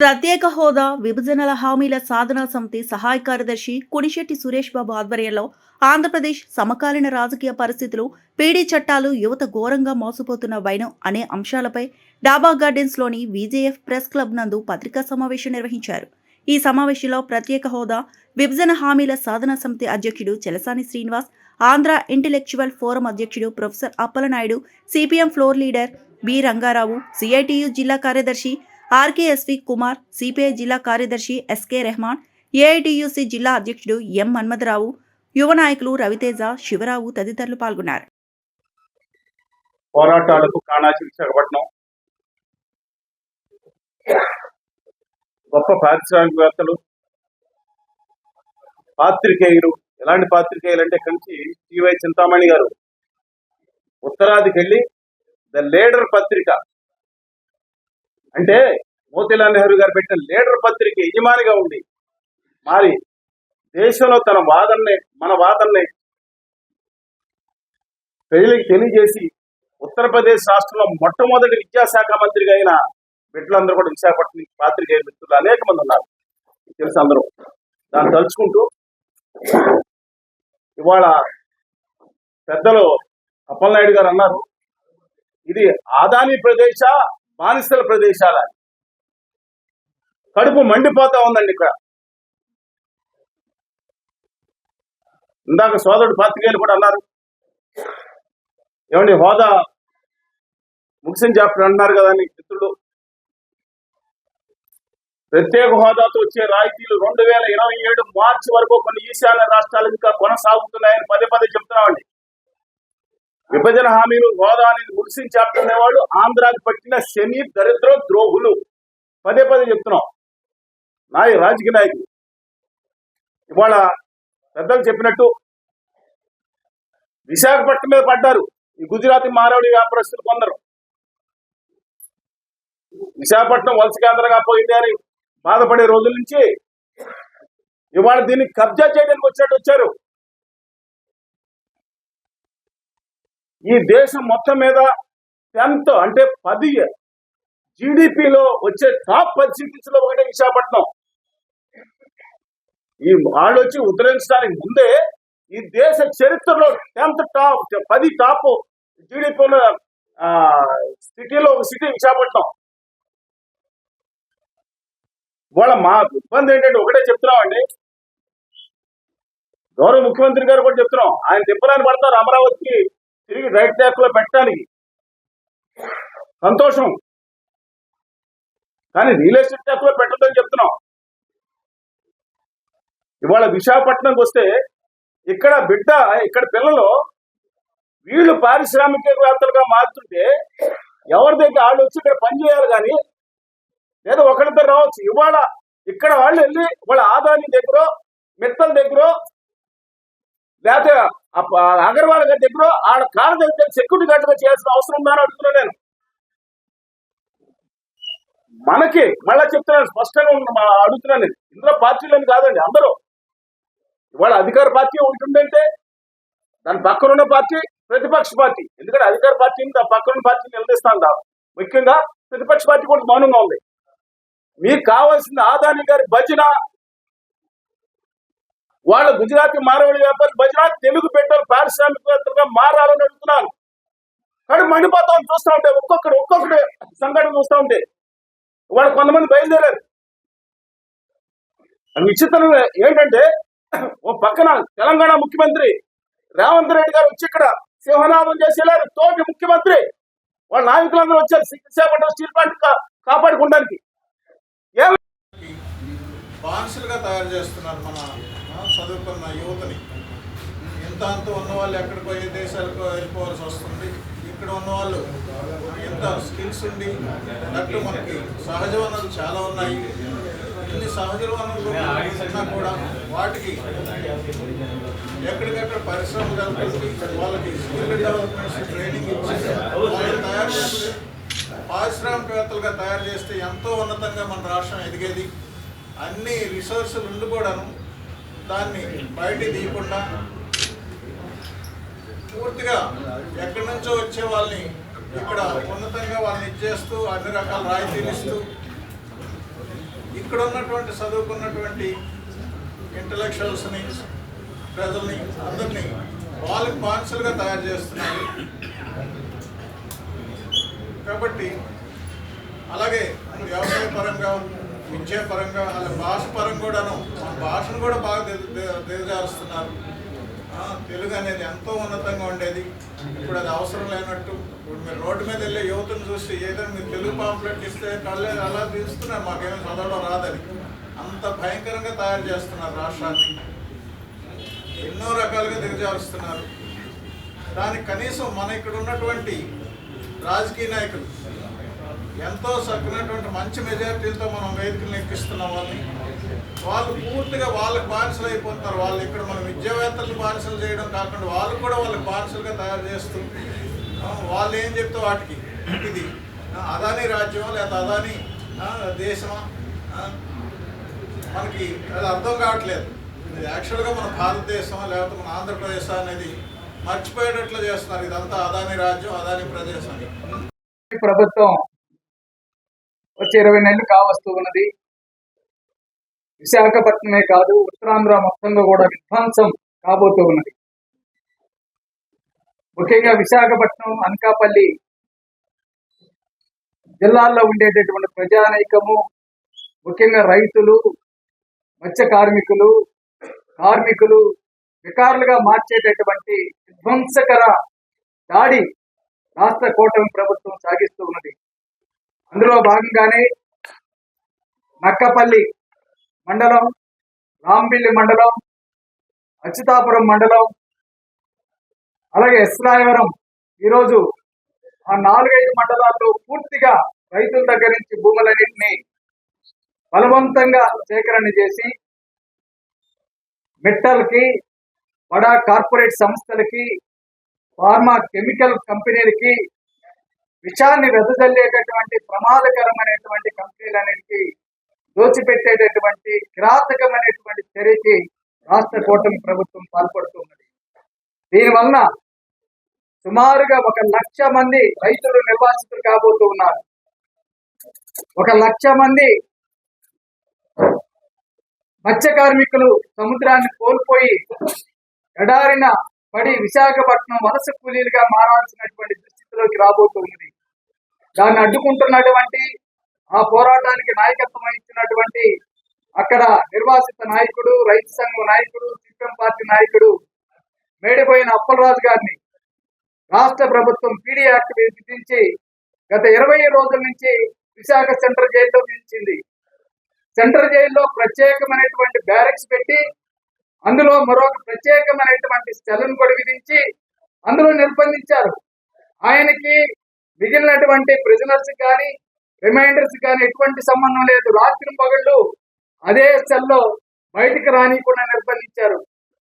ప్రత్యేక హోదా విభజనల హామీల సాధనా సమితి సహాయ కార్యదర్శి కుడిశెట్టి సురేష్ బాబు ఆధ్వర్యంలో ఆంధ్రప్రదేశ్ సమకాలీన రాజకీయ పరిస్థితులు పీడీ చట్టాలు యువత ఘోరంగా మోసపోతున్న వైనం అనే అంశాలపై డాబా గార్డెన్స్లోని విజేఎఫ్ ప్రెస్ క్లబ్ నందు పత్రికా సమావేశం నిర్వహించారు. ఈ సమావేశంలో ప్రత్యేక హోదా విభజన హామీల సాధనా సమితి అధ్యక్షుడు చెలసాని శ్రీనివాస్ ఆంధ్ర ఇంటెలెక్చువల్ ఫోరం అధ్యక్షుడు professor Appalanaidu CPM floor leader B Rangarao CITU జిల్లా కార్యదర్శి ఆర్కేఎస్వి కుమార్ సిపిఐ జిల్లా కార్యదర్శి ఎస్కే రెహమాన్ ఏఐటియుసి జిల్లా అధ్యక్షుడు ఎం మన్మథరావు యువ నాయకులు రవితేజ శివరావు తదితరులు పాల్గొన్నారు. పోరాటాలకు గొప్ప పారిశ్రామికవేత్తలు పాత్రికేయులు. ఎలాంటి పాత్రికేయులు అంటే కంచి టివై చింతామణి గారు. ఉత్తరాదికి వెళ్ళి ద లీడర్ పత్రిక. అంటే మోతీలాల్ నెహ్రూ గారు పెట్టిన లీడర్ పత్రిక యజమానిగా ఉండి మరి దేశంలో తన వాదనని మన వాదనని ప్రజలకు తెలియజేసి ఉత్తరప్రదేశ్ రాష్ట్రంలో మొట్టమొదటి విద్యాశాఖ మంత్రిగా అయిన బిడ్డలందరూ కూడా విశాఖపట్నం నుంచి పాత్రికేయ మిత్రులు అనేక మంది ఉన్నారు. తెలుసు అందరూ. దాన్ని తలుచుకుంటూ ఇవాళ పెద్దలు అప్పలనాయుడు గారు అన్నారు ఇది ఆదాని ప్రదేశ బానిసల ప్రదేశాల. కడుపు మండిపోతా ఉందండి ఇక్కడ. ఇందాక సోదరుడు పాత్రికేయులు కూడా అన్నారు. ఏమండి హోదా ముగిసిన చాప్టర్ అంటున్నారు కదా అని మిత్రులు. ప్రత్యేక హోదాతో వచ్చే రాయితీలు రెండు వేల ఇరవై ఏడు మార్చి వరకు కొన్ని ఈశాన్య రాష్ట్రాలు ఇంకా కొనసాగుతున్నాయని పదే పదే చెప్తున్నామండి. విభజన హామీలు హోదా అనేది ముగిసిన చాప్టర్ అనేవాళ్ళు ఆంధ్రాకి పట్టిన శని దరిద్ర ద్రోహులు. పదే పదే చెప్తున్నాం. నాయ రాజకీయ నాయకులు. ఇవాళ పెద్దలు చెప్పినట్టు విశాఖపట్నం మీద పడ్డారు. ఈ గుజరాతీ మారవడి వ్యాపారస్తులు కొందరు. విశాఖపట్నం వలస కేంద్రంగా పోయింది అని బాధపడే రోజుల నుంచి ఇవాళ దీన్ని కబ్జా చేయడానికి వచ్చినట్టు వచ్చారు. ఈ దేశం మొత్తం మీద టెన్త్ అంటే పది జీడిపిలో వచ్చే టాప్ పది సిటీస్లో ఒకటే విశాఖపట్నం. ఈ వాళ్ళు వచ్చి ఉద్ధరించడానికి ముందే ఈ దేశ చరిత్రలో టెన్త్ టాప్ పది టాప్ జీడిపిలో సిటీలో ఒక సిటీ విశాఖపట్నం. వాళ్ళ మా ఇబ్బంది ఏంటంటే ఒకటే చెప్తున్నామండి గౌరవ ముఖ్యమంత్రి గారు కూడా చెప్తున్నాం. ఆయన తిప్పలని పడతారు అమరావతికి. తిరిగి రైట్ ట్రాక్లో పెట్టడానికి. సంతోషం. కానీ రియల్ ఎస్టేట్ ట్రాక్లో పెట్టదని చెప్తున్నాం. ఇవాళ విశాఖపట్నంకి వస్తే ఇక్కడ బిడ్డ ఇక్కడ పిల్లలు వీళ్ళు పారిశ్రామికవేత్తలుగా మారుతుంటే ఎవరి దగ్గర వాళ్ళు వచ్చి ఇక్కడ పని చేయాలి కానీ లేదా ఒకరిద్దరు రావచ్చు. ఇవాళ ఇక్కడ వాళ్ళు వెళ్ళి వాళ్ళ ఆదాని దగ్గర మిత్తల దగ్గర లేకపోతే అగర్వాల్ గారి దగ్గర ఆడ కాళ్ళ దగ్గర సెక్యూరిటీ గార్డుగా చేయాల్సిన అవసరం ఉందని అడుగుతున్నా నేను. మనకి మళ్ళా చెప్తున్నాను స్పష్టంగా అడుగుతున్నాను నేను. ఇందులో పార్టీలని కాదండి అందరూ. ఇవాళ అధికార పార్టీ ఒకటి ఉందంటే దాని పక్కనున్న పార్టీ ప్రతిపక్ష పార్టీ. ఎందుకంటే అధికార పార్టీని దాని పక్కనున్న పార్టీని నిలదీస్తాను కాదు ముఖ్యంగా ప్రతిపక్ష పార్టీ కూడా మౌనంగా ఉంది. మీకు కావాల్సిన ఆదాని గారి భజన వాళ్ళ గుజరాతీ మారవాడి వ్యాపారి గుజరాత్ తెలుగు పెట్టారు పారిశ్రామికవేత్తలుగా మారాలని అడుగుతున్నారు. కానీ మండిపోతాం చూస్తూ ఉంటే ఒక్కొక్కడు ఒక్కొక్కటి సంఘటన చూస్తూ ఉంటే. వాళ్ళు కొంతమంది బయలుదేరారు. విచిత్రం ఏంటంటే ఓ పక్కన తెలంగాణ ముఖ్యమంత్రి రేవంత్ రెడ్డి గారు వచ్చి ఇక్కడ సింహనామం చేసి వెళ్ళారు. తోటి ముఖ్యమంత్రి వాళ్ళ నాయకులందరూ వచ్చారు. విశాఖపట్నం స్టీల్ ప్లాంట్ కాపాడుకోవడానికి. ఏం బానిసలుగా తయారు చేస్తున్నారు మన చదువుకున్న యువతని. ఇంత అంత ఉన్నవాళ్ళు ఎక్కడికో ఏ దేశాలకు వెళ్ళిపోవాల్సి వస్తుంది. ఇక్కడ ఉన్నవాళ్ళు ఎంత స్కిల్స్ ఉండి అన్నట్టు మనకి సహజ వనరులు చాలా ఉన్నాయి. ఇన్ని సహజ వనరులు ఉన్నా కూడా వాటికి ఎక్కడికక్కడ పరిశ్రమ వాళ్ళకి స్కిల్ డెవలప్మెంట్స్ ట్రైనింగ్ ఇచ్చి వాళ్ళని తయారు చేసి పారిశ్రామికవేత్తలుగా తయారు చేస్తే ఎంతో ఉన్నతంగా మన రాష్ట్రం ఎదిగేది. అన్ని రిసోర్సులు ఉండి కూడాను దాన్ని బయట తీయకుండా పూర్తిగా ఎక్కడి నుంచో వచ్చే వాళ్ళని ఇక్కడ ఉన్నతంగా వాళ్ళని ఇచ్చేస్తూ అన్ని రకాల రాయితీలు ఇస్తూ ఇక్కడ ఉన్నటువంటి చదువుకున్నటువంటి ఇంటలెక్చువల్స్ని ప్రజల్ని అందరినీ వాళ్ళకి బాన్సులుగా తయారు చేస్తున్నారు. కాబట్టి అలాగే వ్యవసాయ పరంగా విద్యా పరంగా అలాగే భాష పరంగా కూడాను మన భాషను కూడా బాగా దిగజారుస్తున్నారు తెలుగు అనేది ఎంతో ఉన్నతంగా ఉండేది. ఇప్పుడు అది అవసరం లేనట్టు. ఇప్పుడు మీరు రోడ్డు మీద వెళ్ళే యువతను చూసి ఏదైనా మీరు తెలుగు పాంప్లెట్ ఇస్తే కళ్ళే అలా తీస్తున్నారు. మాకేమీ చదవడం రాదని. అంత భయంకరంగా తయారు చేస్తున్నారు రాష్ట్రాన్ని. ఎన్నో రకాలుగా దిగజారుస్తున్నారు. దానికి కనీసం మన ఇక్కడ ఉన్నటువంటి రాజకీయ నాయకులు ఎంతో చక్కనటువంటి మంచి మెజారిటీలతో మనం వేదికలను ఎక్కిస్తున్నాం వాళ్ళని వాళ్ళు పూర్తిగా వాళ్ళకి బానిసలు అయిపోతున్నారు. వాళ్ళు ఇక్కడ మన విద్యావేత్తలు బానిసలు చేయడం కాకుండా వాళ్ళు కూడా వాళ్ళకి బానిసలుగా తయారు చేస్తూ వాళ్ళు ఏం చెప్తే వాటికి. ఇది అదాని రాజ్యం లేదా అదాని దేశమా? మనకి అది అర్థం కావట్లేదు. ఇది యాక్చువల్గా మన భారతదేశం లేకపోతే మన ఆంధ్రప్రదేశ్ అనేది మర్చిపోయేటట్లు చేస్తున్నారు. ఇదంతా అదాని రాజ్యం అదాని ప్రదేశం ప్రభుత్వం వచ్చి ఇరవై నెలలు కావస్తూ ఉన్నది. విశాఖపట్నమే కాదు ఉత్తరాంధ్ర మొత్తంలో కూడా విధ్వంసం కాబోతూ ఉన్నది. ముఖ్యంగా విశాఖపట్నం అనకాపల్లి జిల్లాల్లో ఉండేటటువంటి ప్రజానైకము ముఖ్యంగా రైతులు మత్స్య కార్మికులు కార్మికులు వికారులుగా మార్చేటటువంటి విధ్వంసకర దాడి రాష్ట్ర కూటమి ప్రభుత్వం సాగిస్తూ ఉన్నది. అందులో భాగంగానే నక్కపల్లి మండలం రాంబిల్లి మండలం అచ్యుతాపురం మండలం అలాగే ఎస్రాయవరం. ఈరోజు ఆ నాలుగైదు మండలాల్లో పూర్తిగా రైతుల దగ్గర నుంచి భూములన్నింటినీ బలవంతంగా సేకరణ చేసి మెట్టల్కి బడా కార్పొరేట్ సంస్థలకి ఫార్మా కెమికల్ కంపెనీలకి విషాన్ని వెదజల్లేటటువంటి ప్రమాదకరమైనటువంటి కంపెనీలన్నిటికీ దోచిపెట్టేటటువంటి కిరాతకమైనటువంటి చర్యకి రాష్ట్ర కూటమి ప్రభుత్వం పాల్పడుతున్నది దీనివలన సుమారుగా ఒక లక్ష మంది రైతులు నిర్వాసితులు కాబోతూ ఉన్నారు. ఒక లక్ష మంది మత్స్య కార్మికులు సముద్రాన్ని కోల్పోయి ఎడారిన పడి విశాఖపట్నం వలస కూలీలుగా మారాల్సినటువంటి పరిస్థితిలోకి రాబోతుంది దాన్ని అడ్డుకుంటున్నటువంటి ఆ పోరాటానికి నాయకత్వం వహించినటువంటి అక్కడ నిర్వాసిత నాయకుడు రైతు సంఘం నాయకుడు సిపిఎం పార్టీ నాయకుడు మేడిపోయిన అప్పలరాజు గారిని రాష్ట్ర ప్రభుత్వం పీడీ యాక్ట్ విధించి గత ఇరవై రోజుల నుంచి విశాఖ సెంట్రల్ జైల్లో విధించింది సెంట్రల్ జైల్లో ప్రత్యేకమైనటువంటి బ్యారెక్స్ పెట్టి అందులో మరొక ప్రత్యేకమైనటువంటి సెలను కూడా విధించి అందులో నిర్బంధించారు. ఆయనకి మిగిలినటువంటి ప్రిజనర్స్ కానీ రిమైండర్స్ కానీ ఎటువంటి సంబంధం లేదు. రాత్రి పగళ్ళు అదే సెల్లో బయటికి రానికుండా నిర్బంధించారు.